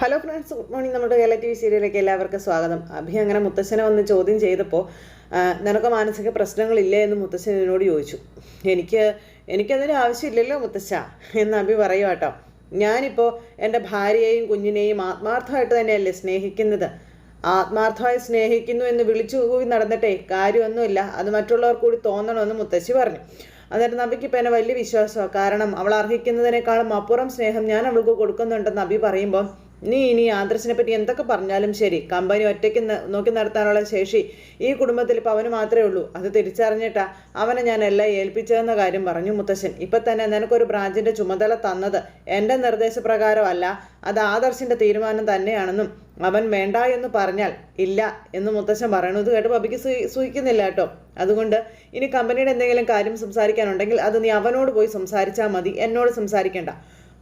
Hello friends good morning നമ്മുടെ Kerala T V സീരിയലിലേക്ക് എല്ലാവർക്കും സ്വാഗതം. അഭി അങ്ങനെ മുത്തശ്ശനെ വന്ന് ചോദ്യം ചെയ്തപ്പോൾ നിനക്ക് മാനസിക പ്രശ്നങ്ങളില്ലേ എന്ന് മുത്തശ്ശൻ എന്നോട് ചോദിച്ചു. എനിക്ക് എനിക്കതിന് ആവശ്യമില്ലല്ലോ മുത്തശ്ശ എന്ന് അഭി പറയുക കേട്ടോ ഞാനിപ്പോൾ എന്റെ ഭാര്യയെയും കുഞ്ഞിനെയും ആത്മാർത്ഥമായിട്ട് തന്നെയല്ലേ സ്നേഹിക്കുന്നത്? ആത്മാർത്ഥമായി സ്നേഹിക്കുന്നു എന്ന് വിളിച്ചു പോയി നടന്നിട്ടേ കാര്യമൊന്നുമില്ല. അത് മറ്റുള്ളവർ കൂടി തോന്നണമെന്ന് മുത്തശ്ശി പറഞ്ഞു. അന്നേരം നബിക്ക് ഇപ്പം എന്നെ വലിയ വിശ്വാസമാണ് കാരണം അവൾ അർഹിക്കുന്നതിനേക്കാളും അപ്പുറം സ്നേഹം ഞാൻ അവൾക്ക് കൊടുക്കുന്നുണ്ടെന്ന് നബി പറയുമ്പോൾ നീ ഇനി ആദർശിനെ പറ്റി എന്തൊക്കെ പറഞ്ഞാലും ശരി. കമ്പനി ഒറ്റയ്ക്ക് നോക്കി നടത്താനുള്ള ശേഷി ഈ കുടുംബത്തിൽ ഇപ്പം അവന് മാത്രമേ ഉള്ളൂ. അത് തിരിച്ചറിഞ്ഞിട്ടാ അവനെ ഞാൻ എല്ലാം ഏൽപ്പിച്ചതെന്ന കാര്യം പറഞ്ഞു മുത്തശ്ശൻ. ഇപ്പം തന്നെ നിനക്കൊരു ബ്രാഞ്ചിന്റെ ചുമതല തന്നത് എന്റെ നിർദ്ദേശപ്രകാരമല്ല. അത് ആദർശിന്റെ തീരുമാനം തന്നെയാണെന്നും അവൻ വേണ്ട എന്ന് പറഞ്ഞാൽ ഇല്ല എന്ന് മുത്തശ്ശൻ പറയണു ഇത് കേട്ട് പബിക്ക് സൂഹിക്കുന്നില്ല കേട്ടോ. അതുകൊണ്ട് ഇനി കമ്പനിയുടെ എന്തെങ്കിലും കാര്യം സംസാരിക്കാനുണ്ടെങ്കിൽ അത് നീ അവനോട് പോയി സംസാരിച്ചാൽ മതി. എന്നോട് സംസാരിക്കേണ്ട.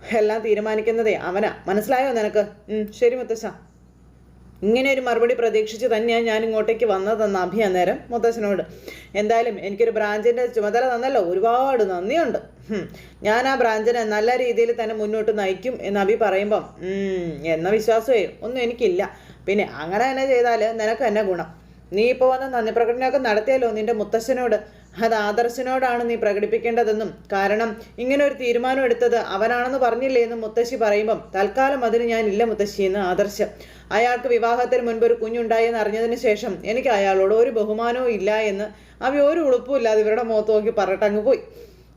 എല്ലാം തീരുമാനിക്കുന്നതേ അവനാ. മനസ്സിലായോ നിനക്ക്? ശരി മുത്തശ്ശ. ഇങ്ങനെ ഒരു മറുപടി പ്രതീക്ഷിച്ച് തന്നെയാണ് ഞാൻ ഇങ്ങോട്ടേക്ക് വന്നതെന്ന് അഭി അന്നേരം മുത്തശ്ശനോട്. എന്തായാലും എനിക്കൊരു ബ്രാഞ്ചിന്റെ ചുമതല തന്നല്ലോ. ഒരുപാട് നന്ദിയുണ്ട്. ഞാൻ ആ ബ്രാഞ്ചിനെ നല്ല രീതിയിൽ തന്നെ മുന്നോട്ട് നയിക്കും എന്ന് അഭി പറയുമ്പം "ഉം, എന്ന വിശ്വാസമേ ഒന്നും എനിക്കില്ല. പിന്നെ അങ്ങനെ തന്നെ ചെയ്താൽ നിനക്ക് എന്നെ ഗുണം. നീ ഇപ്പോൾ വന്ന് നന്ദി പ്രകടനമൊക്കെ നടത്തിയല്ലോ നിന്റെ മുത്തശ്ശനോട്? അത് ആദർശനോടാണ് നീ പ്രകടിപ്പിക്കേണ്ടതെന്നും കാരണം ഇങ്ങനെ ഒരു തീരുമാനം എടുത്തത് അവനാണെന്ന് പറഞ്ഞില്ലേ എന്ന് മുത്തശ്ശി പറയുമ്പം തൽക്കാലം അതിന് ഞാൻ ഇല്ല മുത്തശ്ശി എന്ന് ആദർശം. അയാൾക്ക് വിവാഹത്തിന് മുൻപ് ഒരു കുഞ്ഞുണ്ടായെന്ന് അറിഞ്ഞതിന് ശേഷം എനിക്ക് അയാളോട് ഒരു ബഹുമാനവും ഇല്ല എന്ന് അവ ഒരു ഉളുപ്പും ഇല്ലാതെ ഇവരുടെ മുഖത്ത് നോക്കി പറട്ടങ്ങ് പോയി.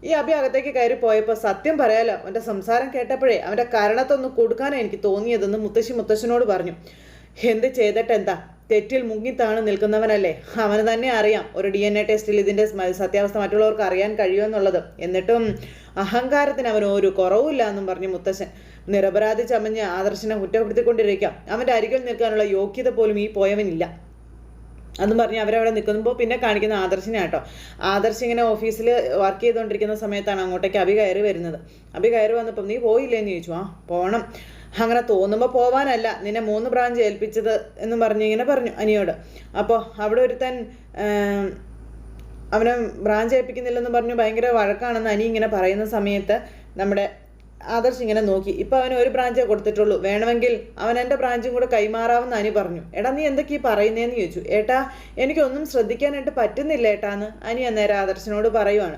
ഈ അഭി അകത്തേക്ക് കയറി പോയപ്പോൾ സത്യം പറയാലോ അവന്റെ സംസാരം കേട്ടപ്പോഴേ അവന്റെ കരണത്തൊന്ന് കൊടുക്കാനാണ് എനിക്ക് തോന്നിയതെന്ന് മുത്തശ്ശി മുത്തശ്ശനോട് പറഞ്ഞു. എന്ത് ചെയ്തിട്ട് എന്താ തെറ്റിൽ മുങ്ങിത്താണ് നിൽക്കുന്നവനല്ലേ? അവന് തന്നെ അറിയാം. ഒരു ഡി എൻ എ ടെസ്റ്റിൽ ഇതിന്റെ സത്യാവസ്ഥ മറ്റുള്ളവർക്ക് അറിയാൻ കഴിയുമെന്നുള്ളത് എന്നിട്ടും അഹങ്കാരത്തിന് അവന് ഒരു കുറവുമില്ല എന്നും പറഞ്ഞു മുത്തശ്ശൻ. നിരപരാധി ചമഞ്ഞ് ആദർശനെ കുറ്റപ്പെടുത്തിക്കൊണ്ടിരിക്കാം. അവന്റെ അരികിൽ നിൽക്കാനുള്ള യോഗ്യത പോലും ഈ പോയവനില്ല. അതും പറഞ്ഞ് അവരവിടെ നിൽക്കുമ്പോൾ പിന്നെ കാണിക്കുന്ന ആദർശിനെ കേട്ടോ ആദർശ് ഇങ്ങനെ ഓഫീസിൽ വർക്ക് ചെയ്തുകൊണ്ടിരിക്കുന്ന സമയത്താണ് അങ്ങോട്ടേക്ക് അഭി കയറി വരുന്നത്. അഭി കയറി വന്നപ്പം നീ പോയില്ലേന്ന് ചോദിച്ചു. ആ പോകണം അങ്ങനെ തോന്നുമ്പോൾ പോവാനല്ല നിന്നെ മൂന്ന് ബ്രാഞ്ച് ഏൽപ്പിച്ചത് എന്ന് പറഞ്ഞ് ഇങ്ങനെ പറഞ്ഞു അനിയോട്. അപ്പോൾ അവിടെ ഒരുത്തൻ അവനെ ബ്രാഞ്ച് ഏൽപ്പിക്കുന്നില്ലെന്ന് പറഞ്ഞു ഭയങ്കര വഴക്കാണെന്ന് അനി ഇങ്ങനെ പറയുന്ന സമയത്ത് നമ്മുടെ ആദർശ് ഇങ്ങനെ നോക്കി. ഇപ്പൊ അവന് ഒരു ബ്രാഞ്ചേ കൊടുത്തിട്ടുള്ളൂ. വേണമെങ്കിൽ അവൻ എന്റെ ബ്രാഞ്ചും കൂടെ കൈമാറാവുന്ന അനി പറഞ്ഞു. എടാ നീ എന്തൊക്കെ ഈ പറയുന്നതെന്ന് ചോദിച്ചു. ഏട്ടാ എനിക്കൊന്നും ശ്രദ്ധിക്കാനായിട്ട് പറ്റുന്നില്ല ഏട്ടാന്ന്. അനി അന്നേരം ആദർശിനോട് പറയുവാണ്.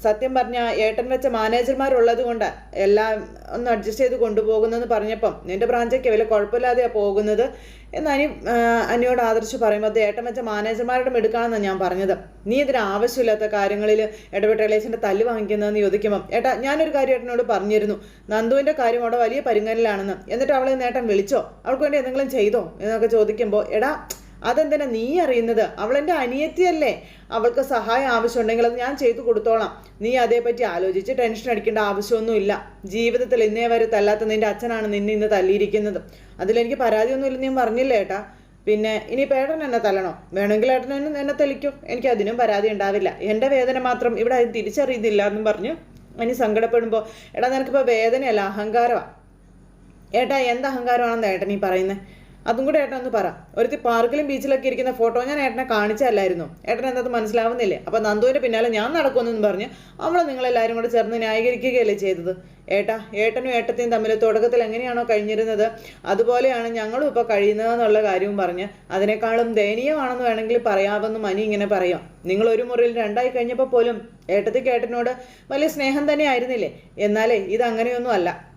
സത്യം പറഞ്ഞ ഏട്ടൻ വെച്ച മാനേജർമാരുള്ളത് കൊണ്ട് എല്ലാം ഒന്ന് അഡ്ജസ്റ്റ് ചെയ്ത് കൊണ്ടുപോകുന്നെന്ന് പറഞ്ഞപ്പം നിന്റെ ബ്രാഞ്ചൊക്കെ വലിയ കുഴപ്പമില്ലാതെയാണ് പോകുന്നത് എന്ന് അനി ആ, അനിയോട് ആദർശ് പറയുമ്പോൾ ഏട്ടൻ വെച്ച മാനേജർമാരുടെ മെടുക്കാണെന്നാണ് ഞാൻ പറഞ്ഞത്. നീ ഇതിന് ആവശ്യമില്ലാത്ത കാര്യങ്ങളിൽ ഇടപെട്ട റിലേഷന്റെ തല്ല് വാങ്ങിക്കുന്നതെന്ന് ചോദിക്കുമ്പം ഏട്ടാ ഞാനൊരു കാര്യം ഏട്ടനോട് പറഞ്ഞിരുന്നു. നന്ദുവിന്റെ കാര്യം അവിടെ വലിയ പരിങ്ങലിലാണെന്ന് എന്നിട്ട് അവളെ നേട്ടൻ വിളിച്ചോ? അവൾക്ക് വേണ്ടി എന്തെങ്കിലും ചെയ്തോ? എന്നൊക്കെ ചോദിക്കുമ്പോൾ എടാ അതെന്തിനാ നീ അറിയുന്നത്? അവൾ എന്റെ അനിയത്തിയല്ലേ. അവൾക്ക് സഹായം ആവശ്യമുണ്ടെങ്കിൽ അത് ഞാൻ ചെയ്തു കൊടുത്തോളാം. നീ അതേപ്പറ്റി ആലോചിച്ച് ടെൻഷൻ അടിക്കേണ്ട ആവശ്യമൊന്നുമില്ല. ജീവിതത്തിൽ ഇന്നേ വരെ തല്ലാത്ത നിന്റെ അച്ഛനാണ് നിന്നെ ഇന്ന് തല്ലിയിരിക്കുന്നത്. അതിലെനിക്ക് പരാതിയൊന്നുമില്ലെന്ന് ഞാൻ പറഞ്ഞില്ല ഏട്ടാ? പിന്നെ ഇനി പേടൻ എന്നെ തല്ലണോ? വേണമെങ്കിൽ ഏട്ടൻ എന്നെ എന്നെ തെളിക്കും. എനിക്ക് അതിനും പരാതി ഉണ്ടാവില്ല. എന്റെ വേദന മാത്രം ഇവിടെ അത് തിരിച്ചറിയുന്നില്ല എന്നും പറഞ്ഞ് ഇനി സങ്കടപ്പെടുമ്പോൾ എടാ നിനക്കിപ്പോൾ വേദനയല്ല അഹങ്കാരമാണ് ഏട്ടാ എന്ത് അഹങ്കാരമാണെന്ന് ഏട്ടൻ ഈ പറയുന്നത് അതും കൂടെ ഏട്ടൻ ഒന്ന് പറ. ഒരുത്തി പാർക്കിലും ബീച്ചിലൊക്കെ ഇരിക്കുന്ന ഫോട്ടോ ഞാൻ ഏട്ടനെ കാണിച്ചല്ലായിരുന്നു ഏട്ടൻ എന്തത് മനസ്സിലാവുന്നില്ലേ? അപ്പൊ നന്ദുവിന്റെ പിന്നാലെ ഞാൻ നടക്കുമെന്നും പറഞ്ഞ് അവളെ നിങ്ങളെല്ലാവരും കൂടെ ചേർന്ന് ന്യായീകരിക്കുകയല്ലേ ചെയ്തത്? ഏട്ടാ ഏട്ടനും ഏട്ടത്തെയും തമ്മിൽ തുടക്കത്തിൽ എങ്ങനെയാണോ കഴിഞ്ഞിരുന്നത്? അതുപോലെയാണ് ഞങ്ങളും ഇപ്പോൾ കഴിയുന്നതെന്നുള്ള കാര്യവും പറഞ്ഞ് അതിനേക്കാളും ദയനീയമാണെന്ന് വേണമെങ്കിൽ പറയാമെന്ന് മനി ഇങ്ങനെ പറയാം. നിങ്ങൾ ഒരു മുറിയിൽ രണ്ടായി കഴിഞ്ഞപ്പോൾ പോലും ഏട്ടത്തിക്ക് ഏട്ടനോട് വലിയ സ്നേഹം തന്നെ ആയിരുന്നില്ലേ? എന്നാലേ ഇത് അങ്ങനെയൊന്നും അല്ല.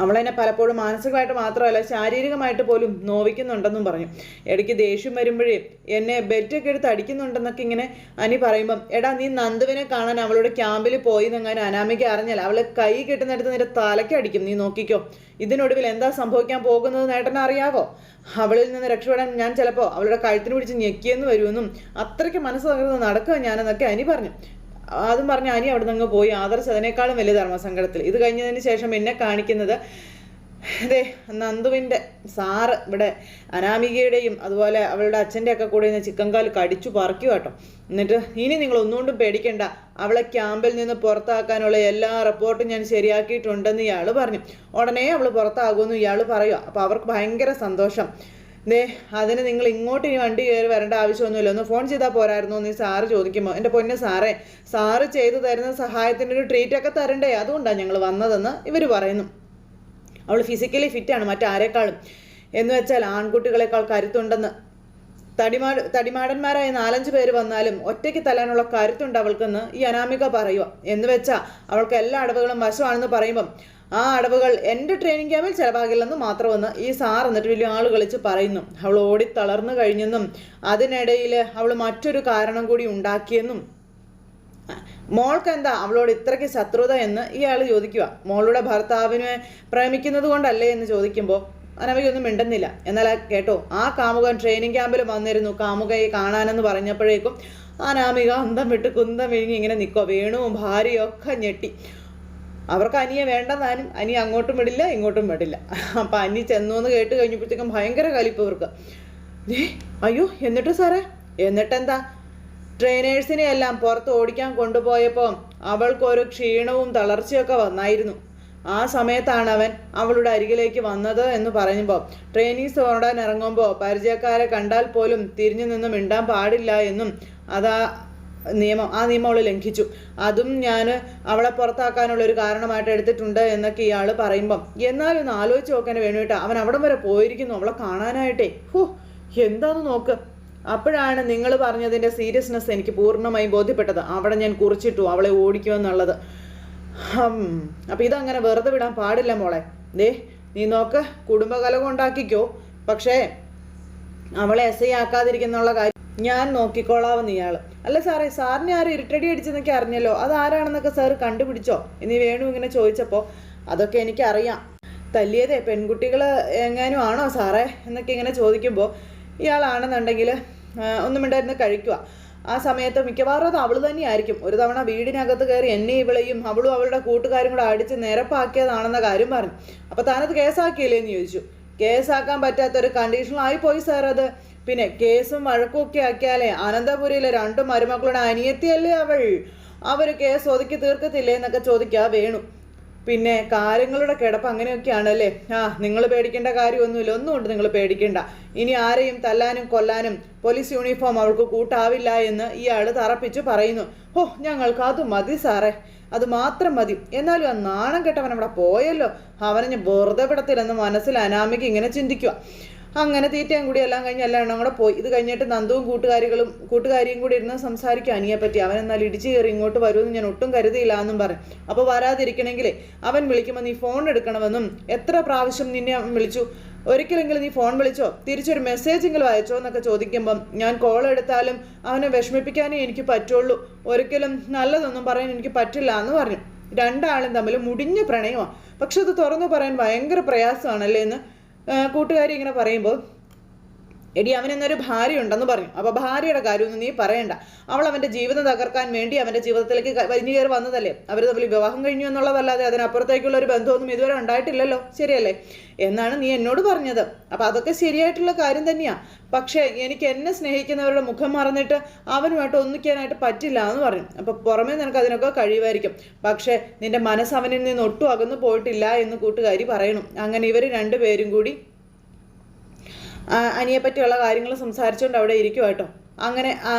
അവളെന്നെ പലപ്പോഴും മാനസികമായിട്ട് മാത്രമല്ല ശാരീരികമായിട്ട് പോലും നോവിക്കുന്നുണ്ടെന്നും പറഞ്ഞു. ഇടയ്ക്ക് ദേഷ്യം വരുമ്പോഴേ എന്നെ ബെറ്റൊക്കെ എടുത്ത് അടിക്കുന്നുണ്ടെന്നൊക്കെ ഇങ്ങനെ അനി പറയുമ്പം എടാ നീ നന്ദുവിനെ കാണാൻ അവളുടെ ക്യാമ്പിൽ പോയി എന്നങ്ങനെ അനാമിക അറിഞ്ഞാൽ അവളെ കൈ കെട്ടുന്നിടത്ത് നിന്റെ തലയ്ക്ക് അടിക്കും. നീ നോക്കിക്കോ ഇതിനൊടുവിൽ എന്താ സംഭവിക്കാൻ പോകുന്നത് നേട്ടനെ അറിയാവോ? അവളിൽ നിന്ന് രക്ഷപ്പെടാൻ ഞാൻ ചിലപ്പോൾ അവളുടെ കഴുത്തിന് പിടിച്ച് ഞെക്കിയെന്ന് വരുമെന്നും അത്രയ്ക്ക് മനസ്സ് തകർന്ന് നടക്കുക ഞാനെന്നൊക്കെ അനി പറഞ്ഞു. അതും പറഞ്ഞ് അനി അവിടെ നിന്ന് പോയി. ആദർശ് അതിനേക്കാളും വലിയ ധർമ്മസങ്കടത്തിൽ. ഇത് കഴിഞ്ഞതിന് ശേഷം എന്നെ കാണിക്കുന്നത് അതെ നന്ദുവിന്റെ സാറ് ഇവിടെ അനാമികയുടെയും അതുപോലെ അവളുടെ അച്ഛന്റെ ഒക്കെ കൂടെ നിന്ന് ചിക്കൻ കാൽ കടിച്ചു പറിക്കുക കേട്ടോ. എന്നിട്ട് ഇനി നിങ്ങൾ ഒന്നുകൊണ്ടും പേടിക്കണ്ട. അവളെ ക്യാമ്പിൽ നിന്ന് പുറത്താക്കാനുള്ള എല്ലാ റിപ്പോർട്ടും ഞാൻ ശരിയാക്കിയിട്ടുണ്ടെന്ന് ഇയാൾ പറഞ്ഞു. ഉടനെ അവൾ പുറത്താകുമെന്ന് ഇയാൾ പറയുക അപ്പോൾ അവർക്ക് ഭയങ്കര സന്തോഷം. ദേ അതിന് നിങ്ങൾ ഇങ്ങോട്ട് ഇനി വണ്ടി കയറി വരേണ്ട ആവശ്യമൊന്നുമില്ല. ഒന്ന് ഫോൺ ചെയ്താൽ പോരായിരുന്നു ഈ സാറ് ചോദിക്കുമ്പോൾ എന്റെ പൊന്നെ സാറേ സാറ് ചെയ്തു തരുന്ന സഹായത്തിന്റെ ഒരു ട്രീറ്റ് ഒക്കെ തരണ്ടേ? അതുകൊണ്ടാണ് ഞങ്ങൾ വന്നതെന്ന് ഇവർ പറയുന്നു. അവൾ ഫിസിക്കലി ഫിറ്റാണ് മറ്റാരെക്കാളും. എന്ന് വെച്ചാൽ ആൺകുട്ടികളെക്കാൾ കരുത്തുണ്ടെന്ന്. തടിമാ തടിമാടന്മാരായ നാലഞ്ച് പേര് വന്നാലും ഒറ്റയ്ക്ക് തല്ലാനുള്ള കരുത്തുണ്ട് അവൾക്കെന്ന് ഈ അനാമിക പറയുക എന്ന് വെച്ചാൽ അവൾക്ക് എല്ലാ അടവുകളും വശമാണെന്ന് പറയുമ്പം ആ അടവുകൾ എന്റെ ട്രെയിനിങ് ക്യാമ്പിൽ ചിലവാകില്ലെന്ന് മാത്രമെന്ന് ഈ സാർ എന്നിട്ട് വലിയ ആൾ കളിച്ച് പറയുന്നു. അവൾ ഓടി തളർന്നു കഴിഞ്ഞെന്നും അതിനിടയിൽ അവൾ മറ്റൊരു കാരണം കൂടി ഉണ്ടാക്കിയെന്നും. മോൾക്ക് എന്താ അവളോട് ഇത്രയ്ക്ക് ശത്രുത എന്ന് ഇയാൾ ചോദിക്കുക മോളുടെ ഭർത്താവിനെ പ്രേമിക്കുന്നത് കൊണ്ടല്ലേ എന്ന് ചോദിക്കുമ്പോൾ അനവയ്ക്കൊന്നും മിണ്ടുന്നില്ല. എന്നാൽ കേട്ടോ ആ കാമുകൻ ട്രെയിനിങ് ക്യാമ്പിൽ വന്നിരുന്നു. കാമുകയെ കാണാനെന്ന് പറഞ്ഞപ്പോഴേക്കും അനാമിക അന്തം വിട്ട് കുന്തം വിഴുങ്ങി ഇങ്ങനെ നിൽക്കുക വേണുവും ഭാര്യയും ഒക്കെ ഞെട്ടി. അവർക്ക് അനിയെ വേണ്ടതാനും അനി അങ്ങോട്ടും വിടില്ല ഇങ്ങോട്ടും വിടില്ല. അപ്പം അനി ചെന്നു എന്ന് കേട്ട് കഴിഞ്ഞപ്പോഴത്തേക്കും ഭയങ്കര കലിപ്പ് ഇവർക്ക് ഏ അയ്യോ എന്നിട്ട് സാറേ? എന്നിട്ടെന്താ? ട്രെയിനേഴ്സിനെ എല്ലാം പുറത്ത് ഓടിക്കാൻ കൊണ്ടുപോയപ്പോൾ അവൾക്കൊരു ക്ഷീണവും തളർച്ചയൊക്കെ വന്നായിരുന്നു. ആ സമയത്താണ് അവൻ അവളുടെ അരികിലേക്ക് വന്നത് എന്ന് പറയുമ്പോൾ ട്രെയിനീസ് ഓടാൻ ഇറങ്ങുമ്പോൾ പരിചയക്കാരെ കണ്ടാൽ പോലും തിരിഞ്ഞു നിന്ന് മിണ്ടാൻ പാടില്ല എന്നും അതാ നിയമം ആ നിയമം അവൾ ലംഘിച്ചു. അതും ഞാൻ അവളെ പുറത്താക്കാനുള്ള ഒരു കാരണമായിട്ട് എടുത്തിട്ടുണ്ട് എന്നൊക്കെ ഇയാൾ പറയുമ്പം എന്നാലും ഒന്ന് ആലോചിച്ച് നോക്കാൻ വേണ്ടിയിട്ട് അവൻ അവിടം വരെ പോയിരിക്കുന്നു. അവളെ കാണാനായിട്ടേ. ഹോ എന്താന്ന് നോക്ക്. അപ്പോഴാണ് നിങ്ങൾ പറഞ്ഞതിന്റെ സീരിയസ്നെസ് എനിക്ക് പൂർണമായും ബോധ്യപ്പെട്ടത്. അവിടെ ഞാൻ കുറിച്ചിട്ടു അവളെ ഓടിക്കുമെന്നുള്ളത് അപ്പം ഇതങ്ങനെ വെറുതെ വിടാൻ പാടില്ല മോളെ. ദേ നീ നോക്ക് കുടുംബകലകം ഉണ്ടാക്കിക്കോ. പക്ഷേ അവളെ എസ് ഐ ആക്കാതിരിക്കുന്നുള്ള കാര്യം ഞാൻ നോക്കിക്കോളാവുന്ന ഇയാൾ അല്ല സാറേ സാറിനെ ആരും ഇരുട്ടടി അടിച്ചെന്നൊക്കെ അറിഞ്ഞല്ലോ. അതാരാണെന്നൊക്കെ സാർ കണ്ടുപിടിച്ചോ? ഇനി വേണു ഇങ്ങനെ ചോദിച്ചപ്പോൾ അതൊക്കെ എനിക്കറിയാം. തല്ലിയതേ പെൺകുട്ടികൾ എങ്ങാനും ആണോ സാറേ? എന്നൊക്കെ ഇങ്ങനെ ചോദിക്കുമ്പോൾ ഇയാളാണെന്നുണ്ടെങ്കിൽ ഒന്നും മിണ്ടായിരുന്നു കഴിക്കുക. ആ സമയത്ത് മിക്കവാറും അത് അവൾ തന്നെയായിരിക്കും. ഒരു തവണ വീടിനകത്ത് കയറി എന്നെ ഇവളെയും അവളും അവളുടെ കൂട്ടുകാരും കൂടെ അടിച്ച് നിരപ്പാക്കിയതാണെന്ന കാര്യം പറഞ്ഞു. അപ്പോൾ താനത് കേസാക്കിയില്ലേ എന്ന് ചോദിച്ചു. കേസാക്കാൻ പറ്റാത്തൊരു കണ്ടീഷനിലായി പോയി സാർ അത് പിന്നെ കേസും വഴക്കുമൊക്കെ ആക്കിയാലേ അനന്തപുരിയിലെ രണ്ടു മരുമക്കളുടെ അനിയത്തിയല്ലേ അവൾ? അവർ കേസ് ഒതുക്കി തീർക്കത്തില്ലേ എന്നൊക്കെ ചോദിക്കാ വേണു. പിന്നെ കാര്യങ്ങളുടെ കിടപ്പ് അങ്ങനെയൊക്കെയാണല്ലേ ആ നിങ്ങൾ പേടിക്കേണ്ട കാര്യമൊന്നുമില്ല. ഒന്നുകൊണ്ട് നിങ്ങൾ പേടിക്കേണ്ട. ഇനി ആരെയും തല്ലാനും കൊല്ലാനും പോലീസ് യൂണിഫോം അവൾക്ക് കൂട്ടാവില്ല എന്ന് ഇയാൾ തറപ്പിച്ച് പറയുന്നു. ഓ ഞങ്ങൾക്ക് അത് മതി സാറേ. അത് മാത്രം മതി. എന്നാലും ആ നാണം കെട്ടവൻ അവിടെ പോയല്ലോ. അവനെ വെറുതെ വിടത്തില്ലെന്ന് മനസ്സിൽ അനാമിക്ക് ഇങ്ങനെ ചിന്തിക്കുക അങ്ങനെ തീറ്റയും കൂടി എല്ലാം കഴിഞ്ഞ് എല്ലാം എണ്ണം കൂടെ പോയി. ഇത് കഴിഞ്ഞിട്ട് നന്ദുവും കൂട്ടുകാരികളും കൂട്ടുകാരിയും കൂടി ഇരുന്ന് സംസാരിക്കും അനിയെ പറ്റി. അവൻ എന്നാൽ ഇടിച്ചു കയറി ഇങ്ങോട്ട് വരുമെന്ന് ഞാൻ ഒട്ടും കരുതിയില്ല എന്നും പറഞ്ഞു അപ്പോൾ വരാതിരിക്കണമെങ്കിലേ അവൻ വിളിക്കുമ്പോൾ നീ ഫോൺ എടുക്കണമെന്നും എത്ര പ്രാവശ്യം നിന്നെ അവൻ വിളിച്ചു? ഒരിക്കലെങ്കിലും നീ ഫോൺ വിളിച്ചോ? തിരിച്ചൊരു മെസ്സേജെങ്കിലും അയച്ചോ എന്നൊക്കെ ചോദിക്കുമ്പം ഞാൻ കോൾ എടുത്താലും അവനെ വിഷമിപ്പിക്കാനേ എനിക്ക് പറ്റുള്ളൂ. ഒരിക്കലും നല്ലതൊന്നും പറയാൻ എനിക്ക് പറ്റില്ല എന്ന് പറഞ്ഞു. രണ്ടാളും തമ്മിൽ മുടിഞ്ഞ പ്രണയമാണ് പക്ഷെ അത് തുറന്നു പറയാൻ ഭയങ്കര പ്രയാസമാണല്ലേ എന്ന് കൂട്ടുകാരി ഇങ്ങനെ പറയുമ്പോൾ എടി അവനെന്നൊരു ഭാര്യ ഉണ്ടെന്ന് പറഞ്ഞു അപ്പോൾ ഭാര്യയുടെ കാര്യമൊന്നും നീ പറയണ്ട. അവൾ അവന്റെ ജീവിതം തകർക്കാൻ വേണ്ടി അവന്റെ ജീവിതത്തിലേക്ക് വലിഞ്ഞു കയറി വന്നതല്ലേ. അവർ തമ്മിൽ വിവാഹം കഴിഞ്ഞു എന്നുള്ളതല്ലാതെ അതിനപ്പുറത്തേക്കുള്ള ഒരു ബന്ധമൊന്നും ഇതുവരെ ഉണ്ടായിട്ടില്ലല്ലോ. ശരിയല്ലേ? എന്നാണ് നീ എന്നോട് പറഞ്ഞത്. അപ്പോൾ അതൊക്കെ ശരിയായിട്ടുള്ള കാര്യം തന്നെയാണ് പക്ഷേ എനിക്ക് എന്നെ സ്നേഹിക്കുന്നവരുടെ മുഖം മറന്നിട്ട് അവനുമായിട്ട് ഒന്നിക്കാനായിട്ട് പറ്റില്ല എന്ന് പറഞ്ഞു അപ്പോൾ പുറമേ നിനക്ക് അതിനൊക്കെ കഴിയുമായിരിക്കും പക്ഷേ നിന്റെ മനസ്സ് അവനിൽ നിന്ന് ഒട്ടും അകന്നു പോയിട്ടില്ല എന്ന് കൂട്ടുകാരി പറയണം. അങ്ങനെ ഇവർ രണ്ടുപേരും കൂടി അനിയെ പറ്റിയുള്ള കാര്യങ്ങൾ സംസാരിച്ചുകൊണ്ട് അവിടെ ഇരിക്കും കേട്ടോ. അങ്ങനെ ആ,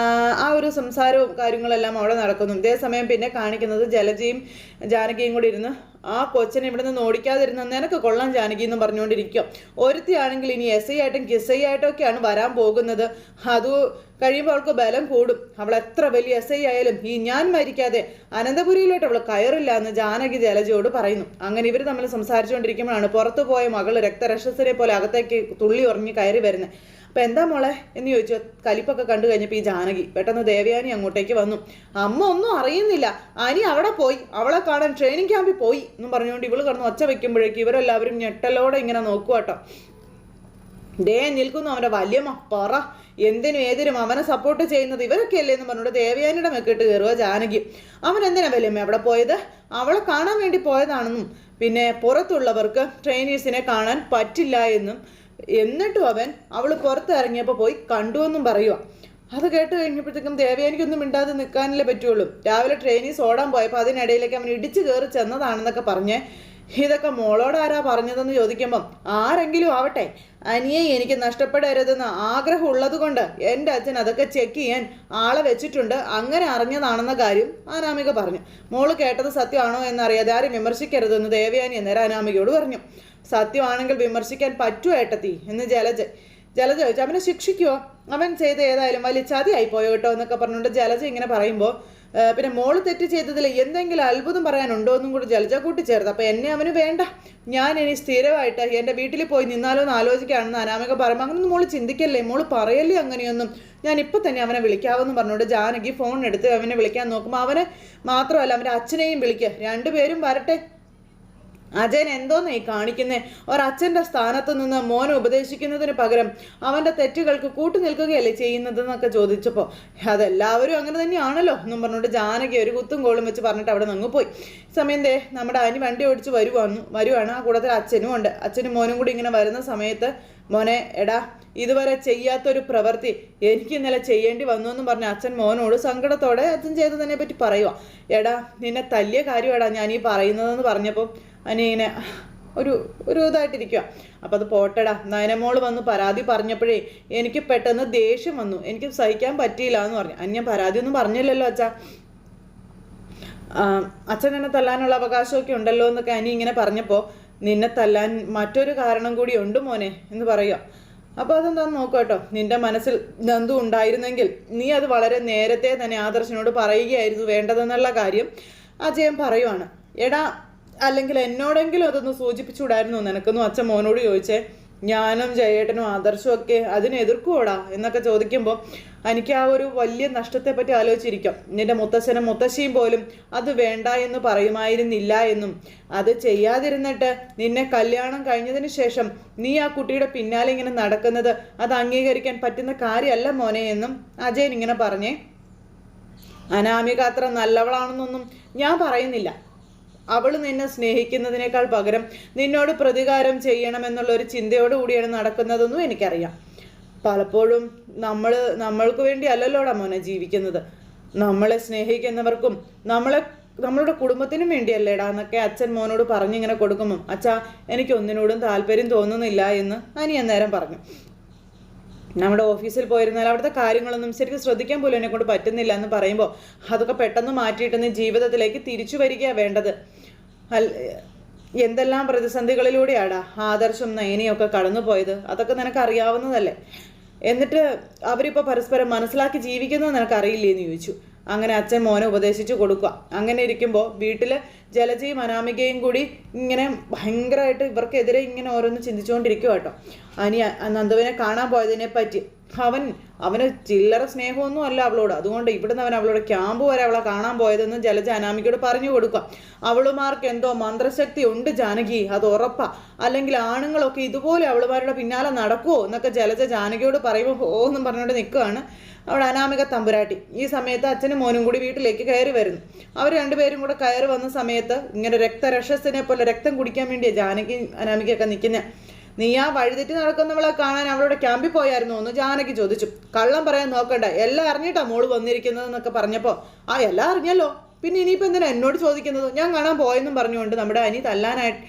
ഒരു സംസാരവും കാര്യങ്ങളെല്ലാം അവിടെ നടക്കുന്നു. ഇതേ സമയം പിന്നെ കാണിക്കുന്നത് ജലജയും ജാനകിയും കൂടി ഇരുന്ന് ആ കൊച്ചനെ ഇവിടെ നിന്ന് ഓടിക്കാതിരുന്ന നിനക്ക് കൊള്ളാം ജാനകി എന്ന് പറഞ്ഞുകൊണ്ടിരിക്കുക ഒരുത്തിയാണെങ്കിൽ ഇനി എസ് ഐ ആയിട്ടും കിസ് ഐ ആയിട്ടൊക്കെയാണ് വരാൻ പോകുന്നത്. അത് കഴിയുമ്പോൾ അവൾക്ക് ബലം കൂടും. അവൾ എത്ര വലിയ എസ് ഐ ആയാലും ഈ ഞാൻ മരിക്കാതെ അനന്തപുരിയിലോട്ട് അവൾ കയറില്ല എന്ന് ജാനകി ജലജയോട് പറയുന്നു. അങ്ങനെ ഇവർ തമ്മിൽ സംസാരിച്ചുകൊണ്ടിരിക്കുമ്പോഴാണ് പുറത്തു പോയ മകൾ രക്തരക്ഷസിനെ പോലെ അകത്തേക്ക് തുള്ളി ഉറങ്ങി കയറി വരുന്നത്. അപ്പം എന്താ മോളെ? എന്ന് ചോദിച്ചു. കലിപ്പൊക്കെ കണ്ടു കഴിഞ്ഞപ്പോൾ ഈ ജാനകി പെട്ടെന്ന് ദേവയാനി അങ്ങോട്ടേക്ക് വന്നു. അമ്മ ഒന്നും അറിയുന്നില്ല. അനി അവിടെ പോയി. അവളെ കാണാൻ ട്രെയിനിങ് ക്യാമ്പിൽ പോയി എന്നും പറഞ്ഞുകൊണ്ട് ഇവൾ കടന്ന് ഒച്ച വെക്കുമ്പോഴേക്ക് ഇവരെല്ലാവരും ഞെട്ടലോടെ ഇങ്ങനെ നോക്കുവാട്ടോ ദേ നിൽക്കുന്നു അവന്റെ വല്യമ്മ. പറ എന്തിനും ഏതിനും അവനെ സപ്പോർട്ട് ചെയ്യുന്നത് ഇവരൊക്കെ അല്ലേ എന്ന് പറഞ്ഞുകൊണ്ട് ദേവയാനിയുടെ മെക്കിട്ട് കയറുക ജാനകി. അവൻ എന്തിനാ വല്യമ്മ അവിടെ പോയത്? അവളെ കാണാൻ വേണ്ടി പോയതാണെന്നും പിന്നെ പുറത്തുള്ളവർക്ക് ട്രെയിനേഴ്സിനെ കാണാൻ പറ്റില്ല എന്നും എന്നിട്ടും അവൻ അവൾ പുറത്തിറങ്ങിയപ്പോൾ പോയി കണ്ടു എന്നും പറയുക അത് കേട്ട് കഴിഞ്ഞപ്പോഴത്തേക്കും ദേവയാനിക്കൊന്നും മിണ്ടാതെ നിൽക്കാനല്ലേ പറ്റുള്ളൂ. രാവിലെ ട്രെയിനിൽ ഓടാൻ പോയപ്പോൾ അതിനിടയിലേക്ക് അവൻ ഇടിച്ചു കയറി ചെന്നതാണെന്നൊക്കെ പറഞ്ഞ് ഇതൊക്കെ മോളോട് ആരാ പറഞ്ഞതെന്ന് ചോദിക്കുമ്പം ആരെങ്കിലും ആവട്ടെ അനിയെ എനിക്ക് നഷ്ടപ്പെടരുതെന്ന് ആഗ്രഹം ഉള്ളത് കൊണ്ട് എന്റെ അച്ഛൻ അതൊക്കെ ചെക്ക് ചെയ്യാൻ ആളെ വെച്ചിട്ടുണ്ട് അങ്ങനെ അറിഞ്ഞതാണെന്ന കാര്യം അനാമിക പറഞ്ഞു. മോൾ കേട്ടത് സത്യമാണോ എന്നറിയാതെ ആരും വിമർശിക്കരുതെന്ന് ദേവയാനി അന്നേരം അനാമികയോട് പറഞ്ഞു. സത്യമാണെങ്കിൽ വിമർശിക്കാൻ പറ്റുമോ ഏട്ടത്തി എന്ന് ജലജ ജലജ ചോദിച്ചു. അവനെ ശിക്ഷിക്കുമോ അവൻ ചെയ്ത ഏതായാലും വലിയ ചതിയായി പോയോ കേട്ടോ? എന്നൊക്കെ പറഞ്ഞുകൊണ്ട് ജലജ ഇങ്ങനെ പറയുമ്പോൾ പിന്നെ മോൾ തെറ്റ് ചെയ്തതിൽ എന്തെങ്കിലും അത്ഭുതം പറയാനുണ്ടോ? എന്നും കൂടി ജലജ കൂട്ടിച്ചേർത്ത്. അപ്പം എന്നെ അവന് വേണ്ട. ഞാൻ ഇനി സ്ഥിരമായിട്ട് എന്റെ വീട്ടിൽ പോയി നിന്നാലോ എന്ന് ആലോചിക്കുകയാണെന്ന് അനാമിക പറയുമ്പോൾ അങ്ങനൊന്നും മോൾ ചിന്തിക്കല്ലേ? മോൾ പറയല്ലേ അങ്ങനെയൊന്നും? ഞാൻ ഇപ്പം തന്നെ അവനെ വിളിക്കാമെന്ന് പറഞ്ഞുകൊണ്ട് ജാനകി ഫോൺ എടുത്ത് അവനെ വിളിക്കാൻ നോക്കുമ്പോൾ അവനെ മാത്രമല്ല അവന്റെ അച്ഛനെയും വിളിക്കുക രണ്ടുപേരും വരട്ടെ. അജയൻ എന്തോന്ന് ഈ കാണിക്കുന്നേ? ഒരച്ഛന്റെ സ്ഥാനത്ത് നിന്ന് മോനെ ഉപദേശിക്കുന്നതിന് പകരം അവന്റെ തെറ്റുകൾക്ക് കൂട്ടു നിൽക്കുകയല്ലേ ചെയ്യുന്നതെന്നൊക്കെ ചോദിച്ചപ്പോൾ അതെല്ലാവരും അങ്ങനെ തന്നെയാണല്ലോ എന്നും പറഞ്ഞുകൊണ്ട് ജാനകി ഒരു കുത്തും കോളും വെച്ച് പറഞ്ഞിട്ട് അവിടെ നിന്ന് പോയി. സമയം ദേ നമ്മുടെ അനി വണ്ടി ഓടിച്ച് വരുവാന്നു വരുവാണ്. ആ കൂടത്തിൽ അച്ഛനും ഉണ്ട്. അച്ഛനും മോനും കൂടി ഇങ്ങനെ വരുന്ന സമയത്ത് മോനെ എടാ ഇതുവരെ ചെയ്യാത്തൊരു പ്രവൃത്തി എനിക്ക് ഇന്നലെ ചെയ്യേണ്ടി വന്നു എന്ന് പറഞ്ഞ അച്ഛൻ മോനോട് സങ്കടത്തോടെ അച്ഛൻ ചെയ്തതിനെ പറ്റി പറയുക എടാ നിന്നെ തല്ലിയ കാര്യമാടാ ഞാൻ ഈ പറയുന്നതെന്ന് പറഞ്ഞപ്പോൾ അനിയനെ ഒരു ഒരു ഇതായിട്ടിരിക്കുക അപ്പോൾ അത് പോട്ടടാ നയനമോൾ വന്ന് പരാതി പറഞ്ഞപ്പോഴേ എനിക്ക് പെട്ടെന്ന് ദേഷ്യം വന്നു. എനിക്ക് സഹിക്കാൻ പറ്റിയില്ല എന്ന് പറഞ്ഞു. അനി ഞാൻ പരാതിയൊന്നും പറഞ്ഞില്ലല്ലോ അച്ഛാ. അച്ഛൻ എന്നെ തല്ലാനുള്ള അവകാശമൊക്കെ ഉണ്ടല്ലോ എന്നൊക്കെ അനി ഇങ്ങനെ പറഞ്ഞപ്പോൾ നിന്നെ തല്ലാൻ മറ്റൊരു കാരണം കൂടി ഉണ്ട് മോനെ എന്ന് പറയുക. അപ്പോൾ അതെന്താന്ന് നോക്കുക നിന്റെ മനസ്സിൽ നന്ദു ഉണ്ടായിരുന്നെങ്കിൽ നീ അത് വളരെ നേരത്തെ തന്നെ ആദർശനോട് പറയുകയായിരുന്നു വേണ്ടതെന്നുള്ള കാര്യം അജയൻ പറയുവാണ്. എടാ അല്ലെങ്കിൽ എന്നോടെങ്കിലും അതൊന്ന് സൂചിപ്പിച്ചുകൂടായിരുന്നു നിനക്കൊന്നും അച്ഛൻ മോനോട് ചോദിച്ചേ? ഞാനും ജയേട്ടനും ആദർശവും ഒക്കെ അതിനെ എതിർക്കുവോടാ എന്നൊക്കെ ചോദിക്കുമ്പോൾ എനിക്ക് ആ ഒരു വലിയ നഷ്ടത്തെ പറ്റി ആലോചിച്ചിരിക്കാം. നിന്റെ മുത്തശ്ശനും മുത്തശ്ശിയും പോലും അത് വേണ്ട എന്ന് പറയുമായിരുന്നില്ല എന്നും. അത് ചെയ്യാതിരുന്നിട്ട് നിന്നെ കല്യാണം കഴിഞ്ഞതിന് ശേഷം നീ ആ കുട്ടിയുടെ പിന്നാലെ ഇങ്ങനെ നടക്കുന്നത് അത് അംഗീകരിക്കാൻ പറ്റുന്ന കാര്യമല്ല മോനെ എന്നും അജയൻ ഇങ്ങനെ പറഞ്ഞേ. അനാമിക അത്ര നല്ലവളാണെന്നൊന്നും ഞാൻ പറയുന്നില്ല. അവൾ നിന്നെ സ്നേഹിക്കുന്നതിനേക്കാൾ പകരം നിന്നോട് പ്രതികാരം ചെയ്യണമെന്നുള്ള ഒരു ചിന്തയോട് കൂടിയാണ് നടക്കുന്നതെന്നും എനിക്കറിയാം. പലപ്പോഴും നമ്മൾ നമ്മൾക്ക് വേണ്ടി അല്ലല്ലോടാ മോനെ ജീവിക്കുന്നത്. നമ്മളെ സ്നേഹിക്കുന്നവർക്കും നമ്മളെ നമ്മളുടെ കുടുംബത്തിനും വേണ്ടിയല്ലേടാ എന്നൊക്കെ അച്ഛൻ മോനോട് പറഞ്ഞിങ്ങനെ കൊടുക്കുമ്പം അച്ഛാ എനിക്ക് ഒന്നിനോടും താല്പര്യം തോന്നുന്നില്ല എന്ന് അനിയൻ നേരം പറഞ്ഞു. നമ്മുടെ ഓഫീസിൽ പോയിരുന്നാൽ അവിടുത്തെ കാര്യങ്ങളൊന്നും ശരിക്കും ശ്രദ്ധിക്കാൻ പോലും എന്നെ കൊണ്ട് പറ്റുന്നില്ല എന്ന് പറയുമ്പോൾ അതൊക്കെ പെട്ടെന്ന് മാറ്റിയിട്ട് ജീവിതത്തിലേക്ക് തിരിച്ചു വരികയാണ് വേണ്ടത്. എന്തെല്ലാം പ്രതിസന്ധികളിലൂടെയാടാ ആദർശം നയനിയൊക്കെ കടന്നുപോയത്? അതൊക്കെ നിനക്ക് അറിയാവുന്നതല്ലേ? എന്നിട്ട് അവരിപ്പോൾ പരസ്പരം മനസ്സിലാക്കി ജീവിക്കുന്നത് നിനക്ക് അറിയില്ലേ എന്ന് ചോദിച്ചു. അങ്ങനെ അച്ഛൻ മോനെ ഉപദേശിച്ചു കൊടുക്കുക. അങ്ങനെ ഇരിക്കുമ്പോൾ വീട്ടിൽ ജലജയും അനാമികയും കൂടി ഇങ്ങനെ ഭയങ്കരമായിട്ട് ഇവർക്കെതിരെ ഇങ്ങനെ ഓരോന്ന് ചിന്തിച്ചുകൊണ്ടിരിക്കുക കേട്ടോ അനി നന്ദുവിനെ കാണാൻ പോയതിനെ പറ്റി അവൻ അവന് ചില്ലറ സ്നേഹമൊന്നും അല്ല അവളോട്. അതുകൊണ്ട് ഇവിടുന്ന് അവൻ അവളോട് ക്യാമ്പ് വരെ അവളെ കാണാൻ പോയതെന്ന് ജലജ അനാമികയോട് പറഞ്ഞു കൊടുക്കാം അവളുമാർക്ക് എന്തോ മന്ത്രശക്തി ഉണ്ട് ജാനകി അത് ഉറപ്പാ. അല്ലെങ്കിൽ ആണുങ്ങളൊക്കെ ഇതുപോലെ അവളുമാരുടെ പിന്നാലെ നടക്കുമോ എന്നൊക്കെ ജലജ ജാനകിയോട് പറയുമ്പോൾ ഓ എന്നും പറഞ്ഞുകൊണ്ട് നിൽക്കുകയാണ് അവിടെ അനാമിക തമ്പുരാട്ടി. ഈ സമയത്ത് അച്ഛനും മോനും കൂടി വീട്ടിലേക്ക് കയറി വരുന്നു. അവർ രണ്ടുപേരും കൂടെ കയറി വന്ന സമയത്ത് ഇങ്ങനെ രക്തരക്ഷസിനെ പോലെ രക്തം കുടിക്കാൻ വേണ്ടിയാണ് ജാനകി അനാമികയൊക്കെ നിൽക്കുന്നത് നീ ആ വഴിതെറ്റി നടക്കുന്നവളെ കാണാൻ അവളുടെ ക്യാമ്പിൽ പോയായിരുന്നു എന്ന് ജാനകി ചോദിച്ചു. കള്ളം പറയാൻ നോക്കണ്ട. എല്ലാം അറിഞ്ഞിട്ടാ മോൾ വന്നിരിക്കുന്നതെന്നൊക്കെ പറഞ്ഞപ്പോൾ ആ എല്ലാം അറിഞ്ഞല്ലോ. പിന്നെ ഇനിയിപ്പോൾ എന്തിനാ എന്നോട് ചോദിക്കുന്നത്? ഞാൻ കാണാൻ പോയെന്നും പറഞ്ഞുകൊണ്ട് നമ്മുടെ അനി തല്ലാനായിട്ട്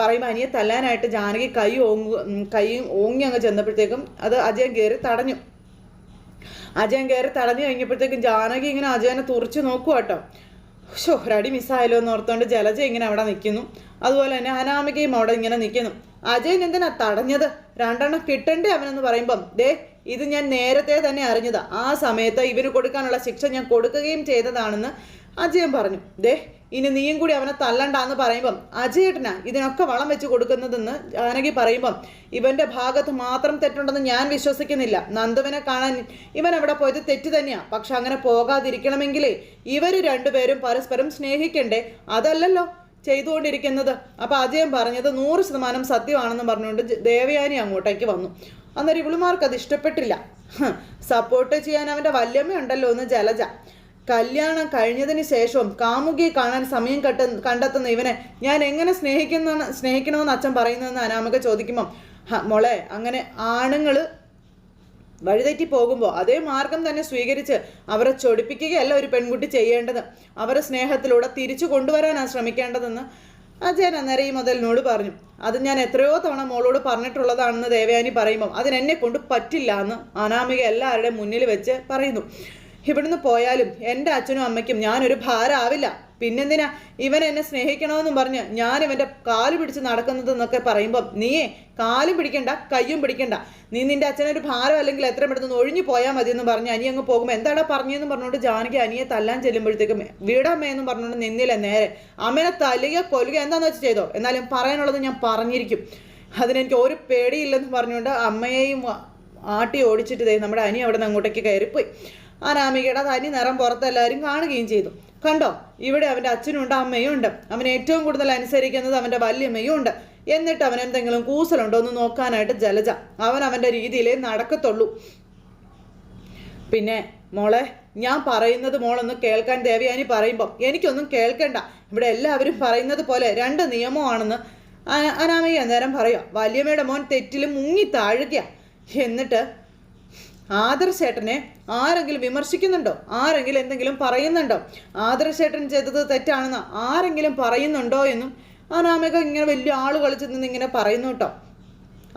പറയുമ്പോൾ അനിയെ തല്ലാനായിട്ട് ജാനകി കൈ ഓങ്ങു കൈ ഓങ്ങി അങ്ങ് ചെന്നപ്പോഴത്തേക്കും അത് അജയൻ കയറി തടഞ്ഞു. അജയൻ കയറി തടഞ്ഞു കഴിഞ്ഞപ്പോഴത്തേക്കും ജാനകി ഇങ്ങനെ അജയനെ തുറച്ചു നോക്കുക കേട്ടോ ഷോ ഒരടി മിസ്സായാലോ എന്ന് ജലജ ഇങ്ങനെ അവിടെ നിൽക്കുന്നു അതുപോലെ തന്നെ അനാമികയും അവിടെ ഇങ്ങനെ നിൽക്കുന്നു അജയൻ എന്തിനാ തടഞ്ഞത്? രണ്ടെണ്ണം കിട്ടണ്ടേ അവനെന്ന് പറയുമ്പം. ദേ ഇത് ഞാൻ നേരത്തെ തന്നെ അറിഞ്ഞതാ. ആ സമയത്ത് ഇവന് കൊടുക്കാനുള്ള ശിക്ഷ ഞാൻ കൊടുക്കുകയും ചെയ്തതാണെന്ന് അജയൻ പറഞ്ഞു. ദേ ഇനി നീയും കൂടി അവനെ തല്ലണ്ടാന്ന് പറയുമ്പം അജയേട്ടനാ ഇതിനൊക്കെ വളം വെച്ച് കൊടുക്കുന്നതെന്ന് ജാനകി പറയുമ്പം ഇവന്റെ ഭാഗത്ത് മാത്രം തെറ്റുണ്ടെന്ന് ഞാൻ വിശ്വസിക്കുന്നില്ല. നന്ദുവിനെ കാണാൻ ഇവൻ അവിടെ പോയത് തെറ്റ് തന്നെയാ. പക്ഷെ അങ്ങനെ പോകാതിരിക്കണമെങ്കിലേ ഇവർ രണ്ടുപേരും പരസ്പരം സ്നേഹിക്കണ്ടേ? അതല്ലല്ലോ ചെയ്തുകൊണ്ടിരിക്കുന്നത്. അപ്പൊ അജയൻ പറഞ്ഞത് നൂറ് ശതമാനം സത്യമാണെന്ന് പറഞ്ഞുകൊണ്ട് ദേവയാനി അങ്ങോട്ടേക്ക് വന്നു. അന്നേരം ഇവളുമാർക്ക് അത് ഇഷ്ടപ്പെട്ടില്ല സപ്പോർട്ട് ചെയ്യാൻ അവന്റെ വല്യമ്മ ഉണ്ടല്ലോ എന്ന് ജലജ. കല്യാണം കഴിഞ്ഞതിന് ശേഷവും കാമുകിയെ കാണാൻ സമയം കട്ട കണ്ടെത്തുന്ന ഇവനെ ഞാൻ എങ്ങനെ സ്നേഹിക്കുന്ന സ്നേഹിക്കണമെന്ന് അച്ഛൻ പറയുന്നതെന്ന് അനാമിക ചോദിക്കുമ്പം മോളെ അങ്ങനെ ആണുങ്ങൾ വഴിതെറ്റി പോകുമ്പോൾ അതേ മാർഗം തന്നെ സ്വീകരിച്ച് അവരെ ചൊടിപ്പിക്കുകയല്ല ഒരു പെൺകുട്ടി ചെയ്യേണ്ടത്. അവരെ സ്നേഹത്തിലൂടെ തിരിച്ചു കൊണ്ടുവരാനാണ് ശ്രമിക്കേണ്ടതെന്ന് അജയൻ അന്നേരം ഈ മുതലിനോട് പറഞ്ഞു. അത് ഞാൻ എത്രയോ തവണ മോളോട് പറഞ്ഞിട്ടുള്ളതാണെന്ന് ദേവയാനി പറയുമ്പം അതിനെന്നെ കൊണ്ട് പറ്റില്ല എന്ന് അനാമിക എല്ലാവരുടെയും മുന്നിൽ വെച്ച് പറയുന്നു. ഇവിടുന്ന് പോയാലും എന്റെ അച്ഛനും അമ്മയ്ക്കും ഞാനൊരു ഭാരമാവില്ല. പിന്നെന്തിനാ? ഇവൻ എന്നെ സ്നേഹിക്കണമെന്നും പറഞ്ഞ് ഞാൻ ഇവന്റെ കാൽ പിടിച്ച് നടക്കുന്നതെന്നൊക്കെ പറയുമ്പം നീയേ കാലും പിടിക്കണ്ട കയ്യും പിടിക്കണ്ട. നീ നിന്റെ അച്ഛനൊരു ഭാരം അല്ലെങ്കിൽ എത്ര പെട്ടെന്ന് ഒഴിഞ്ഞു പോയാൽ മതി എന്ന് പറഞ്ഞ് അനി അങ്ങ് പോകുമ്പോൾ എന്താടാ പറഞ്ഞതെന്ന് പറഞ്ഞുകൊണ്ട് ജാനകി അനിയെ തല്ലാൻ ചെല്ലുമ്പോഴത്തേക്കും വീടമ്മയെന്നും പറഞ്ഞുകൊണ്ട് നിന്നില്ല നേരെ. അമ്മേനെ തല്ലുക കൊല്ലുക എന്താന്ന് വെച്ച് ചെയ്തോ? എന്നാലും പറയാനുള്ളത് ഞാൻ പറഞ്ഞിരിക്കും. അതിനെനിക്ക് ഒരു പേടിയില്ലെന്ന് പറഞ്ഞുകൊണ്ട് അമ്മയെയും ആട്ടി ഓടിച്ചിട്ട് നമ്മുടെ അനി അവിടെ നിന്ന് അങ്ങോട്ടേക്ക് കയറിപ്പോയി. അനാമികയുടെ തനി നിറം പുറത്തെല്ലാവരും കാണുകയും ചെയ്തു. കണ്ടോ? ഇവിടെ അവന്റെ അച്ഛനും ഉണ്ട് അമ്മയും ഉണ്ട്. അവൻ ഏറ്റവും കൂടുതൽ അനുസരിക്കുന്നത് അവന്റെ വല്യമ്മയും ഉണ്ട്. എന്നിട്ട് അവൻ എന്തെങ്കിലും കൂസലുണ്ടോ എന്ന് നോക്കാനായിട്ട് ജലജ. അവൻ അവന്റെ രീതിയിലേ നടക്കത്തുള്ളൂ. പിന്നെ മോളെ ഞാൻ പറയുന്നത് മോളൊന്ന് കേൾക്കാൻ ദേവയാനി പറയുമ്പോൾ എനിക്കൊന്നും കേൾക്കണ്ട. ഇവിടെ എല്ലാവരും പറയുന്നത് പോലെ രണ്ട് നിയമമാണെന്ന് അന- അനാമിക അന്നേരം പറയാം. വല്യമ്മയുടെ മോൻ തെറ്റിൽ മുങ്ങി താഴുക എന്നിട്ട് ആദർശേട്ടനെ ആരെങ്കിലും വിമർശിക്കുന്നുണ്ടോ? ആരെങ്കിലും എന്തെങ്കിലും പറയുന്നുണ്ടോ? ആദർശേട്ടൻ ചെയ്തത് തെറ്റാണെന്ന് ആരെങ്കിലും പറയുന്നുണ്ടോ എന്നും അനാമിക ഇങ്ങനെ വലിയ ആൾ കളിച്ചു നിന്ന് ഇങ്ങനെ പറയുന്നു കേട്ടോ.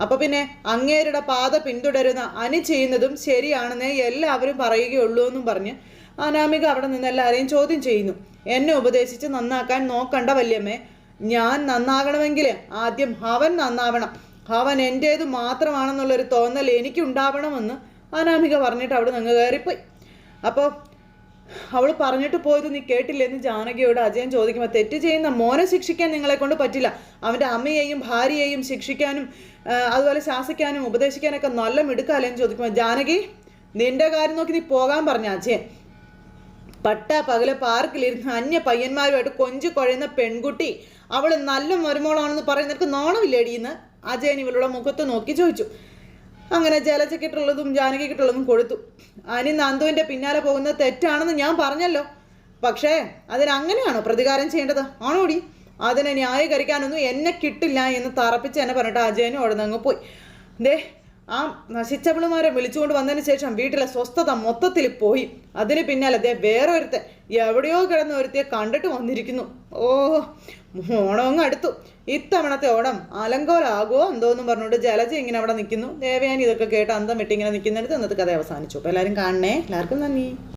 അപ്പൊ പിന്നെ അങ്ങേരുടെ പാത പിന്തുടരുന്ന അനി ചെയ്യുന്നതും ശരിയാണെന്നേ എല്ലാവരും പറയുകയുള്ളൂ എന്നും പറഞ്ഞ് അനാമിക അവിടെ നിന്ന് എല്ലാവരെയും ചോദ്യം ചെയ്യുന്നു. എന്നെ ഉപദേശിച്ച് നന്നാക്കാൻ നോക്കണ്ട വല്യമ്മേ. ഞാൻ നന്നാകണമെങ്കിൽ ആദ്യം അവൻ നന്നാവണം. അവൻ എന്റേത് മാത്രമാണെന്നുള്ളൊരു തോന്നൽ എനിക്കുണ്ടാവണമെന്ന് അനാമിക പറഞ്ഞിട്ട് അവിടെ നിന്ന് കയറിപ്പോയി. അപ്പോൾ അവൾ പറഞ്ഞിട്ട് പോയത് നീ കേട്ടില്ലെന്ന് ജാനകിയോട് അജയൻ ചോദിക്കുമ്പോൾ തെറ്റ് ചെയ്യുന്ന മോനെ ശിക്ഷിക്കാൻ നിങ്ങളെ കൊണ്ട് പറ്റില്ല. അവന്റെ അമ്മയെയും ഭാര്യയെയും ശിക്ഷിക്കാനും അതുപോലെ ശാസിക്കാനും ഉപദേശിക്കാനൊക്കെ നല്ല മിടുക്കാലെന്ന് ചോദിക്കുമ്പോൾ ജാനകി നിന്റെ കാര്യം നോക്കി നീ പോകാൻ പറഞ്ഞ അജയൻ. പട്ട പകൽ പാർക്കിലിരുന്ന് അന്യ പയ്യന്മാരുമായിട്ട് കൊഞ്ചു കുഴയുന്ന പെൺകുട്ടി അവൾ നല്ല മരുമോളാണെന്ന് പറയുന്ന നിനക്ക് നാണമില്ലേടിയെന്ന് അജയൻ ഇവളുടെ മുഖത്ത് നോക്കി ചോദിച്ചു. അങ്ങനെ ജലജയ്ക്കിട്ടുള്ളതും ജാനകിക്കിട്ടുള്ളതും കൊടുത്തു അനി നന്ദുവിന്റെ പിന്നാലെ പോകുന്നത് തെറ്റാണെന്ന് ഞാൻ പറഞ്ഞല്ലോ. പക്ഷേ അതിനങ്ങനെയാണോ പ്രതികാരം ചെയ്യേണ്ടത്? ആണോടി അതിനെ ന്യായീകരിക്കാനൊന്നും എന്നെ കിട്ടില്ല എന്ന് തറപ്പിച്ച് എന്നെ പറഞ്ഞിട്ട് അജയനും അവിടെ അങ്ങ് പോയി. ദേ ആ നശിച്ചവളുമാരെ വിളിച്ചുകൊണ്ട് വന്നതിന് ശേഷം വീട്ടിലെ സ്വസ്ഥത മൊത്തത്തിൽ പോയി. അതിന് പിന്നാലെ ദേ വേറെ ഒരുത്തൻ എവിടെയോ കിടന്ന ഒരുത്തിയെ കണ്ടിട്ട് വന്നിരിക്കുന്നു. ഓ ഓണമങ്ങ് അടുത്തു. ഇത്തവണത്തെ ഓണം അലങ്കോലാകുമോ എന്തോന്നും പറഞ്ഞുകൊണ്ട് ജലജ ഇങ്ങനെ അവിടെ നിൽക്കുന്നു. ദേവയാനി ഇതൊക്കെ കേട്ട് അന്തം വിട്ടിങ്ങനെ നിൽക്കുന്നിടത്ത് ഇന്നത്തെ കഥ അവസാനിച്ചു. അപ്പോൾ എല്ലാവരും കാണണേ. എല്ലാവർക്കും നന്ദി.